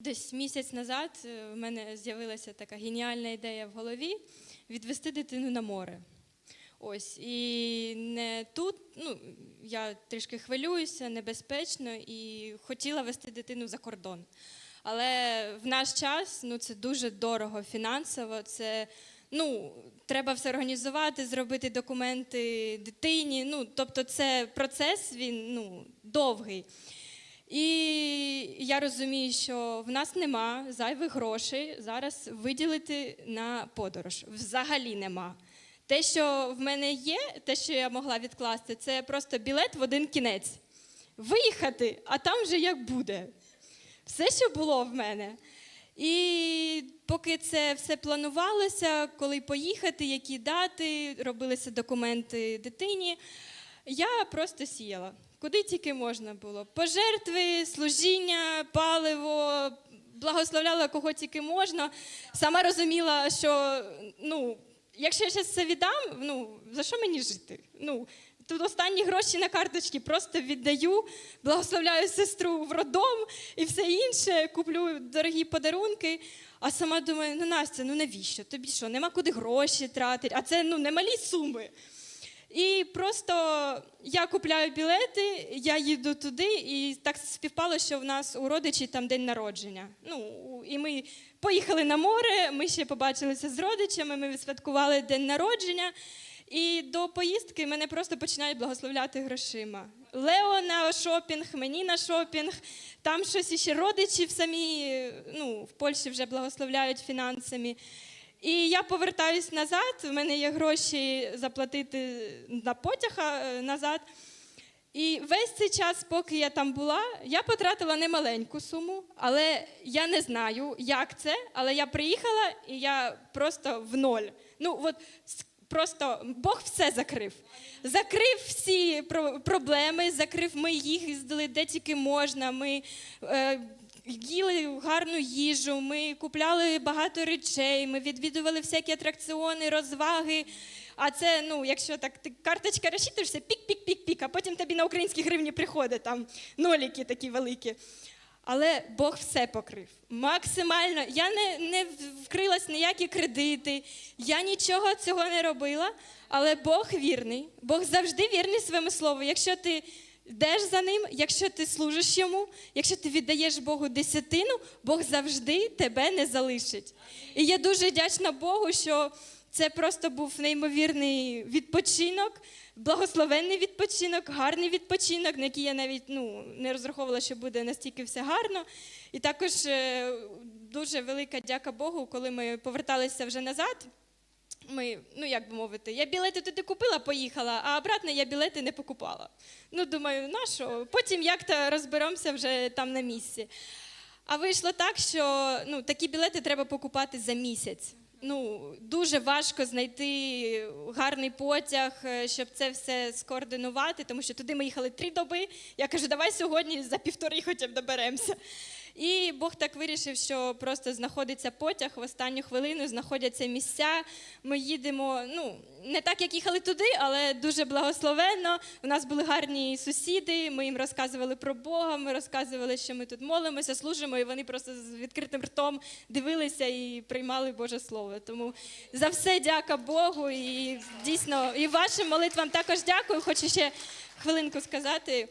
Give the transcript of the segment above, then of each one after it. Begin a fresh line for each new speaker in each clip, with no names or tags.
Десь місяць назад е, в мене з'явилася така геніальна ідея в голові відвести дитину на море. Ось і не тут, ну я трішки хвилююся, небезпечно і хотіла вести дитину за кордон. Але в наш час ну це дуже дорого фінансово. Це ну треба все організувати, зробити документи дитині. Ну тобто, це процес він ну довгий. І я розумію, що в нас нема зайвих грошей зараз виділити на подорож. Взагалі нема. Те, що в мене є, те, що я могла відкласти, це просто білет в один кінець. Виїхати, а там вже як буде. Все, що було в мене. І поки це все планувалося, коли поїхати, які дати, робилися документи дитині, я просто сіяла. Куди тільки можна було. Пожертви, служіння, паливо, благословляла кого тільки можна. Сама розуміла, що ну, якщо я зараз це віддам, ну, за що мені жити? Ну, тут останні гроші на карточці просто віддаю, благословляю сестру в роддом і все інше, куплю дорогі подарунки. А сама думаю, ну Настя, ну навіщо? Тобі що, нема куди гроші тратити, а це ну, немалі суми. І просто я купляю білети, я їду туди, і так співпало, що в нас у родичів там день народження. Ну, і ми поїхали на море, ми ще побачилися з родичами, ми відсвяткували день народження. І до поїздки мене просто починають благословляти грошима. Лео на шопінг, мені на шопінг, там щось іще родичів самі ну, в Польщі вже благословляють фінансами. І я повертаюсь назад. В мене є гроші заплатити на потяг е, назад. І весь цей час, поки я там була, я потратила немаленьку суму, але я не знаю, як це. Але я приїхала і я просто в ноль. Ну, от просто Бог все закрив. Закрив всі про- проблеми, закрив ми їх їздили де тільки можна. Ми е, їли гарну їжу, ми купляли багато речей, ми відвідували всякі атракціони, розваги. А це, ну, якщо так ти карточка розчитуєшся, пік-пік-пік-пік, а потім тобі на українські гривні приходить там ноліки такі великі. Але Бог все покрив. Максимально. Я не, не вкрилась ніякі кредити, я нічого цього не робила. Але Бог вірний. Бог завжди вірний своєму слову. Якщо ти йдеш за ним, якщо ти служиш йому, якщо ти віддаєш Богу десятину, Бог завжди тебе не залишить. І я дуже вдячна Богу, що це просто був неймовірний відпочинок, благословенний відпочинок, гарний відпочинок, на який я навіть ну, не розраховувала, що буде настільки все гарно. І також е, дуже велика дяка Богу, коли ми поверталися вже назад. Ми, ну як би мовити, я білети туди купила, поїхала, а обратно я білети не покупала. Ну, думаю, на що? Потім як-то розберемося вже там на місці. А вийшло так, що ну, такі білети треба покупати за місяць. Ну, дуже важко знайти гарний потяг, е, щоб це все скоординувати, тому що туди ми їхали три доби. Я кажу, давай сьогодні за півтори хоча б доберемося. І Бог так вирішив, що просто знаходиться потяг в останню хвилину, знаходяться місця. Ми їдемо, ну не так, як їхали туди, але дуже благословенно. У нас були гарні сусіди. Ми їм розказували про Бога. Ми розказували, що ми тут молимося, служимо, і вони просто з відкритим ртом дивилися і приймали Боже Слово. Тому за все дяка Богу. І дійсно, і вашим молитвам також дякую. Хочу ще хвилинку сказати.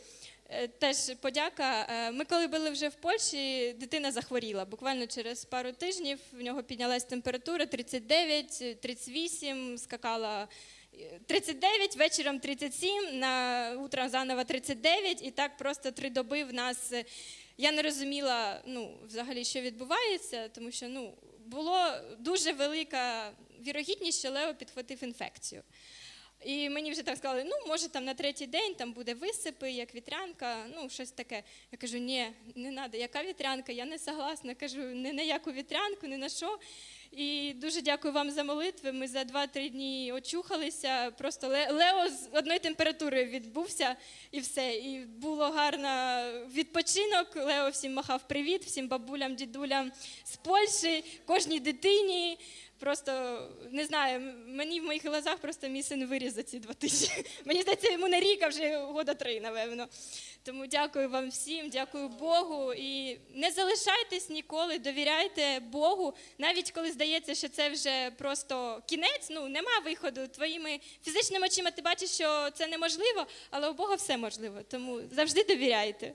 Е, Теж подяка. Е, Ми коли були вже в Польщі, дитина захворіла. Буквально через пару тижнів в нього піднялась температура 39, 38, скакала е, 39, вечором 37, на утром заново 39, і так просто три доби в нас. е, Я не розуміла, ну, взагалі, що відбувається, тому що ну, було дуже велика вірогідність, що Лео підхватив інфекцію. І мені вже так сказали, ну може там на третій день там буде висипи, як вітрянка, ну щось таке. Я кажу, ні, не треба, яка вітрянка, я не согласна. Кажу, ні на яку вітрянку, ні на що. І дуже дякую вам за молитви. Ми за 2-3 дні очухалися. Просто Лео з одної температури відбувся і все. І було гарно відпочинок. Лео всім махав привіт, всім бабулям, дідулям з Польщі, кожній дитині. Просто не знаю, мені в моїх глазах просто мій син виріс за ці два тижні. Мені здається, йому не рік, а вже года три, напевно. Тому дякую вам всім, дякую Богу. І не залишайтесь ніколи, довіряйте Богу, навіть коли здається, що це вже просто кінець. Ну нема виходу. Твоїми фізичними очима ти бачиш, що це неможливо, але у Бога все можливо. Тому завжди довіряйте.